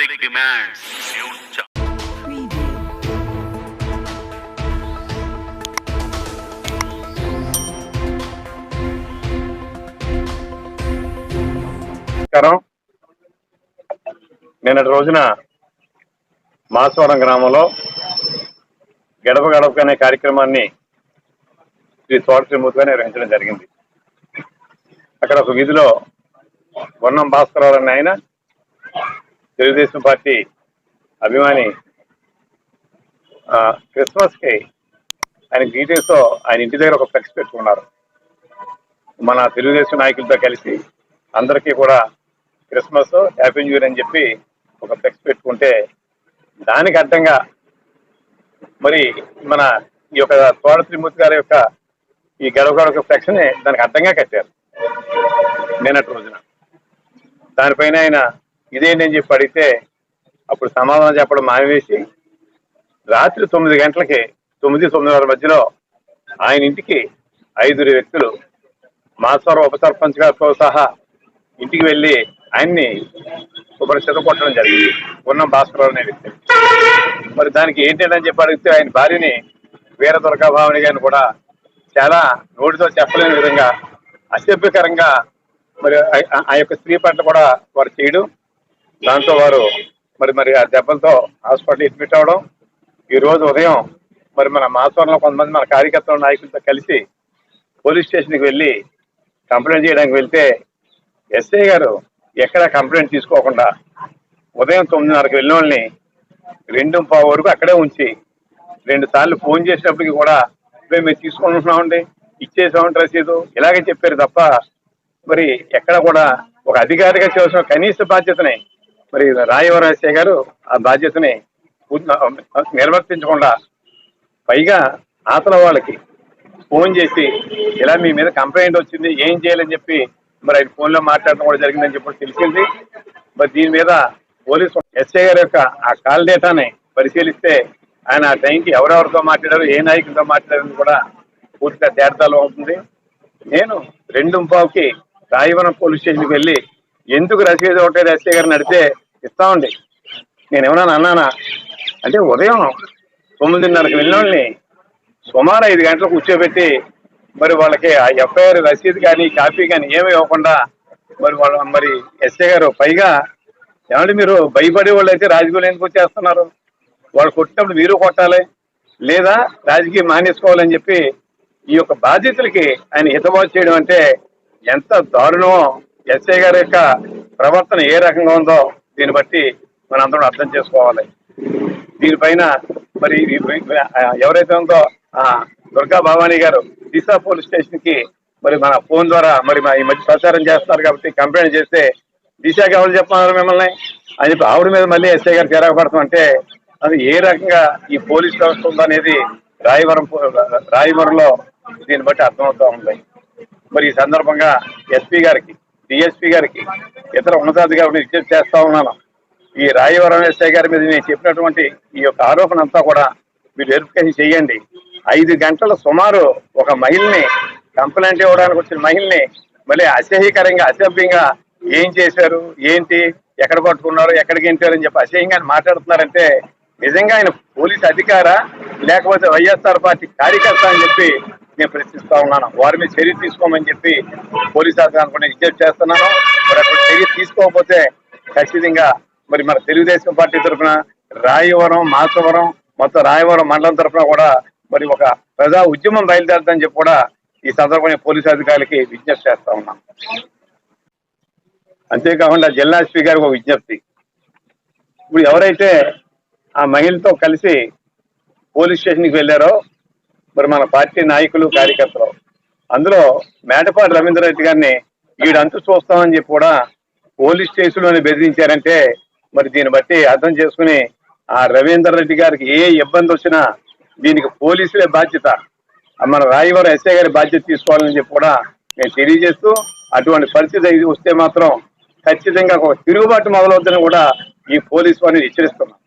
Public demands నమస్కారం. నిన్నటి రోజున మాసవరం గ్రామంలో గడప గడప అనే కార్యక్రమాన్ని శ్రీ తోట శ్రీమూర్తిగా నిర్వహించడం జరిగింది. అక్కడ ఒక వీధిలో వర్ణం భాస్కరరావు అనే ఆయన తెలుగుదేశం పార్టీ అభిమాని క్రిస్మస్కి ఆయన డీటెయిల్స్తో ఆయన ఇంటి దగ్గర ఒక ఫ్లెక్స్ పెట్టుకున్నారు. మన తెలుగుదేశం నాయకులతో కలిసి అందరికీ కూడా క్రిస్మస్ హ్యాపీ న్యూ ఇయర్ అని చెప్పి ఒక ఫ్లెక్స్ పెట్టుకుంటే దానికి అడ్డంగా మరి మన ఈ యొక్క తోడ త్రిమూర్తి గారి యొక్క ఈ గడవ గడవ ఫ్లెక్స్ని దానికి అడ్డంగా కట్టారు. నిన్నటి రోజున దానిపైన ఆయన ఇదేంటి చెప్పి అడిగితే అప్పుడు సమాధానం చెప్పడం మానేసి రాత్రి తొమ్మిది గంటలకి తొమ్మిది తొమ్మిదిన్నర మధ్యలో ఆయన ఇంటికి ఐదుగురు వ్యక్తులు మాస్వర ఉప సర్పంచ్ గారితో సహా ఇంటికి వెళ్ళి ఆయన్ని ఒకరు కొట్టడం జరిగింది. ఉన్న భాస్కరరావు అనే వ్యక్తి. మరి దానికి ఏంటని చెప్పి అడిగితే ఆయన భార్యని వీర దుర్గాభావని గారిని కూడా చాలా నోటితో చెప్పలేని విధంగా అసభ్యకరంగా మరి ఆ- ఆ యొక్క స్త్రీ పట్ల కూడా వారు చేయడం దాంతో వారు మరి మరి ఆ దెబ్బలతో హాస్పిటల్ అడ్మిట్ అవడం ఈ రోజు ఉదయం మరి మన మాసవరంలో కొంతమంది మన కార్యకర్తల నాయకులతో కలిసి పోలీస్ స్టేషన్కి వెళ్ళి కంప్లైంట్ చేయడానికి వెళ్తే ఎస్ఐ గారు ఎక్కడ కంప్లైంట్ తీసుకోకుండా ఉదయం తొమ్మిదిన్నరకు వెళ్ళిన వాళ్ళని రెండు పావు వరకు అక్కడే ఉంచి రెండు సార్లు ఫోన్ చేసినప్పటికీ కూడా మేము తీసుకొని ఉంటున్నామండి ఇచ్చేసామండి రసీదు ఇలాగే చెప్పారు తప్ప మరి ఎక్కడ కూడా ఒక అధికారిగా చేసిన కనీస బాధ్యతని మరి రాయవరం గారు ఆ బాధ్యతని నిర్వర్తించకుండా పైగా ఆతల వాళ్ళకి ఫోన్ చేసి ఇలా మీ మీద కంప్లైంట్ వచ్చింది ఏం చేయాలని చెప్పి మరి ఆయన ఫోన్లో మాట్లాడడం కూడా జరిగిందని చెప్పి తెలిసింది. మరి దీని మీద పోలీసు ఎస్ఐ గారి యొక్క ఆ కాల్ డేటాని పరిశీలిస్తే ఆయన ఆ టైంకి ఎవరెవరితో మాట్లాడారు ఏ నాయకులతో మాట్లాడారని కూడా పూర్తిగా తేడాలు అవుతుంది నేను రెండు పావుకి రాయవరం పోలీస్ స్టేషన్కి వెళ్ళి ఎందుకు రసీదు ఒకటే ఎస్ఐ గారిని అడిగితే ఇస్తామండి నేనేమన్నా అన్నానా అంటే ఉదయం తొమ్మిదిన్నరకు వెళ్ళిన వాళ్ళని సుమారు ఐదు గంటలకు కూర్చోబెట్టి మరి వాళ్ళకి ఆ ఎఫ్ఐఆర్ రసీదు కానీ కాపీ కానీ ఏమీ ఇవ్వకుండా మరి వాళ్ళ మరి ఎస్ఏ గారు పైగా ఏమంటే మీరు భయపడే వాళ్ళు అయితే రాజకీయాలు ఎందుకు వచ్చేస్తున్నారు? వాళ్ళు కొట్టినప్పుడు మీరు కొట్టాలి లేదా రాజకీయం మానేసుకోవాలని చెప్పి ఈ యొక్క బాధ్యతలకి ఆయన హితబోధ చేయడం అంటే ఎంత దారుణమో ఎస్ఐ గారి యొక్క ప్రవర్తన ఏ రకంగా ఉందో దీన్ని బట్టి మనందరం అర్థం చేసుకోవాలి. దీనిపైన మరి ఎవరైతే ఉందో ఆ దుర్గా భవానీ గారు దిశ పోలీస్ స్టేషన్కి మరి మన ఫోన్ ద్వారా మరి మా ఈ మధ్య ప్రచారం చేస్తున్నారు కాబట్టి కంప్లైంట్ చేస్తే దిశకి ఎవరు చెప్తున్నారు మిమ్మల్ని అని చెప్పి ఆవిడ మీద మళ్ళీ ఎస్ఐ గారు తిరగబడతామంటే అది ఏ రకంగా ఈ పోలీస్ వ్యవస్థ ఉందనేది రాయవరం రాయవరంలో దీన్ని బట్టి అర్థమవుతా ఉంది. మరి ఈ సందర్భంగా ఎస్పీ గారికి డిఎస్పీ గారికి ఇతర ఉన్నతాధికారులు విజ్ఞప్తి చేస్తా ఉన్నాను. ఈ రాయవరం ఎస్ఐ గారి మీద నేను చెప్పినటువంటి ఈ యొక్క ఆరోపణ అంతా కూడా మీరు వెరిఫికేషన్ చేయండి. ఐదు గంటల సుమారు ఒక మహిళని కంప్లైంట్ ఇవ్వడానికి వచ్చిన మహిళని మళ్ళీ అసహ్యకరంగా అసభ్యంగా ఏం చేశారు ఏంటి ఎక్కడ పట్టుకున్నారు ఎక్కడికి ఏంటారని చెప్పి అసహ్యంగా మాట్లాడుతున్నారంటే నిజంగా ఆయన పోలీస్ అధికార లేకపోతే వైఎస్ఆర్ పార్టీ కార్యకర్త అని చెప్పి నేను ప్రశ్నిస్తా ఉన్నాను. వారి మీద చర్య తీసుకోమని చెప్పి పోలీస్ అధికారులకు నేను విజ్ఞప్తి చేస్తున్నాను. మరి అక్కడ చర్య తీసుకోకపోతే ఖచ్చితంగా మరి మన తెలుగుదేశం పార్టీ తరఫున రాయవరం మాసవరం మొత్తం రాయవరం మండలం తరఫున కూడా మరి ఒక ప్రజా ఉద్యమం బయలుదేరుతుందని చెప్పి కూడా ఈ సందర్భంగా పోలీసు అధికారులకి విజ్ఞప్తి చేస్తా ఉన్నాం అంతేకాకుండా జిల్లా ఎస్పీ గారికి ఒక విజ్ఞప్తి. ఇప్పుడు ఎవరైతే ఆ మహిళతో కలిసి పోలీస్ స్టేషన్కి వెళ్ళారో మరి మన పార్టీ నాయకులు కార్యకర్తలు. అందులో మేటపాటి రవీంద్ర రెడ్డి గారిని వీడంతు చూస్తామని చెప్పి కూడా పోలీస్ స్టేషన్లోనే బెదిరించారంటే మరి దీన్ని బట్టి అర్థం చేసుకుని ఆ రవీందర్ రెడ్డి గారికి ఏ ఇబ్బంది వచ్చినా దీనికి పోలీసులే బాధ్యత. మన రాయవరం ఎస్ఐ గారి బాధ్యత తీసుకోవాలని చెప్పి కూడా నేను తెలియజేస్తూ అటువంటి పరిస్థితి ఇది వస్తే మాత్రం ఖచ్చితంగా ఒక తిరుగుబాటు మొదలవుతుందని కూడా ఈ పోలీసు వారిని హెచ్చరిస్తున్నాం.